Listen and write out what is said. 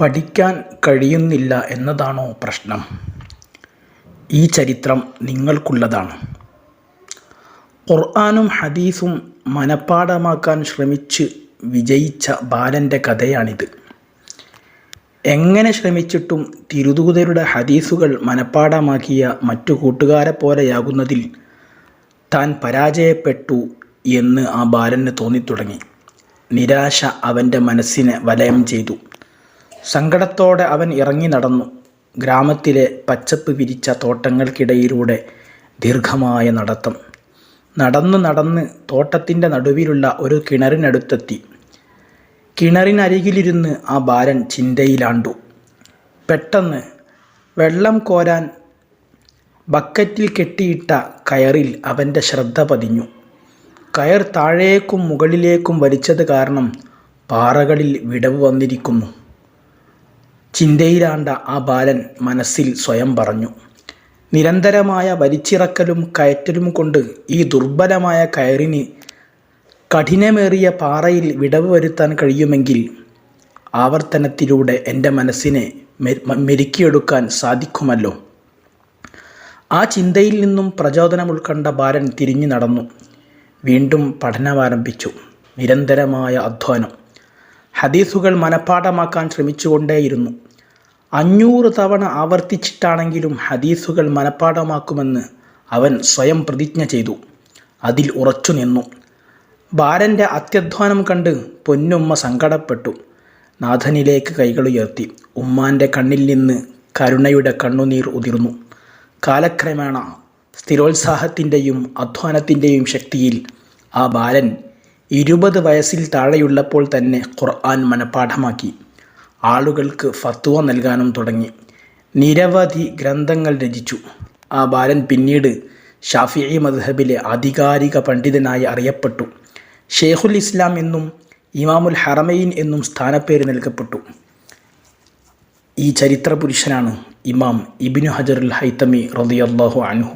പഠിക്കാൻ കഴിയുന്നില്ല എന്നതാണോ പ്രശ്നം? ഈ ചരിത്രം നിങ്ങൾക്കുള്ളതാണ്. ഖുർആാനും ഹദീസും മനഃപ്പാഠമാക്കാൻ ശ്രമിച്ച് വിജയിച്ച ബാലന്റെ കഥയാണിത്. എങ്ങനെ ശ്രമിച്ചിട്ടും തിരുദൂതരുടെ ഹദീസുകൾ മനഃപ്പാഠമാക്കിയ മറ്റു കൂട്ടുകാരെ പോലെയാകുന്നതിൽ താൻ പരാജയപ്പെട്ടു എന്ന് ആ ബാലന് തോന്നിത്തുടങ്ങി. നിരാശ അവന്റെ മനസ്സിനെ വലയം ചെയ്തു. സങ്കടത്തോടെ അവൻ ഇറങ്ങി നടന്നു. ഗ്രാമത്തിലെ പച്ചപ്പ് വിരിച്ച തോട്ടങ്ങൾക്കിടയിലൂടെ ദീർഘമായ നടത്തം. നടന്ന് നടന്ന് തോട്ടത്തിന്റെ നടുവിലുള്ള ഒരു കിണറിനടുത്തെത്തി. കിണറിനരികിലിരുന്ന് ആ ബാലൻ ചിന്തയിലാണ്ടു. പെട്ടെന്ന് വെള്ളം കോരാൻ ബക്കറ്റിൽ കെട്ടിയിട്ട കയറിൽ അവന്റെ ശ്രദ്ധ പതിഞ്ഞു. കയർ താഴേക്കും മുകളിലേക്കും വലിച്ചത് കാരണം പാറകളിൽ വിടവ് വന്നിരിക്കുന്നു. ചിന്തയിലാണ്ട ആ ബാലൻ മനസ്സിൽ സ്വയം പറഞ്ഞു. നിരന്തരമായ വലിച്ചിറക്കലും കയറ്റലും കൊണ്ട് ഈ ദുർബലമായ കയറിന് കഠിനമേറിയ പാറയിൽ വിടവ് വരുത്താൻ കഴിയുമെങ്കിൽ ആവർത്തനത്തിലൂടെ എന്റെ മനസ്സിനെ മെരുക്കിയെടുക്കാൻ സാധിക്കുമല്ലോ. ആ ചിന്തയിൽ നിന്നും പ്രചോദനം ഉൾക്കൊണ്ട ബാലൻ തിരിഞ്ഞു നടന്നു. വീണ്ടും പഠനമാരംഭിച്ചു നിരന്തരമായ അധ്വാനം. ഹദീസുകൾ മനഃപ്പാഠമാക്കാൻ ശ്രമിച്ചുകൊണ്ടേയിരുന്നു. അഞ്ഞൂറ് തവണ ആവർത്തിച്ചിട്ടാണെങ്കിലും ഹദീസുകൾ മനഃപ്പാഠമാക്കുമെന്ന് അവൻ സ്വയം പ്രതിജ്ഞ ചെയ്തു. അതിൽ ഉറച്ചു നിന്നു. ബാലന്റെ അത്യധ്വാനം കണ്ട് പൊന്നുമ്മ സങ്കടപ്പെട്ടു. നാഥനിലേക്ക് കൈകളുയർത്തി ഉമ്മാന്റെ കണ്ണിൽ നിന്ന് കരുണയുടെ കണ്ണുനീർ ഉതിർന്നു. കാലക്രമേണ സ്ഥിരോത്സാഹത്തിന്റെയും അധ്വാനത്തിന്റെയും ശക്തിയിൽ ആ ബാലൻ ഇരുപത് വയസ്സിൽ താഴെയുള്ളപ്പോൾ തന്നെ ഖുർആൻ മനഃപ്പാഠമാക്കി. ആളുകൾക്ക് ഫത്വ നൽകാനും തുടങ്ങി. നിരവധി ഗ്രന്ഥങ്ങൾ രചിച്ചു. ആ ബാലൻ പിന്നീട് ഷാഫിഇ മദ്ഹബിലെ ആധികാരിക പണ്ഡിതനായി അറിയപ്പെട്ടു. ഷെയ്ഖുൽ ഇസ്ലാം എന്നും ഇമാമുൽ ഹറമൈൻ എന്നും സ്ഥാനപ്പേര് നൽകപ്പെട്ടു. ഈ ചരിത്ര പുരുഷനാണ് ഇമാം ഇബിനു ഹജറുൽ ഹൈത്തമി റളിയല്ലാഹു അൻഹു.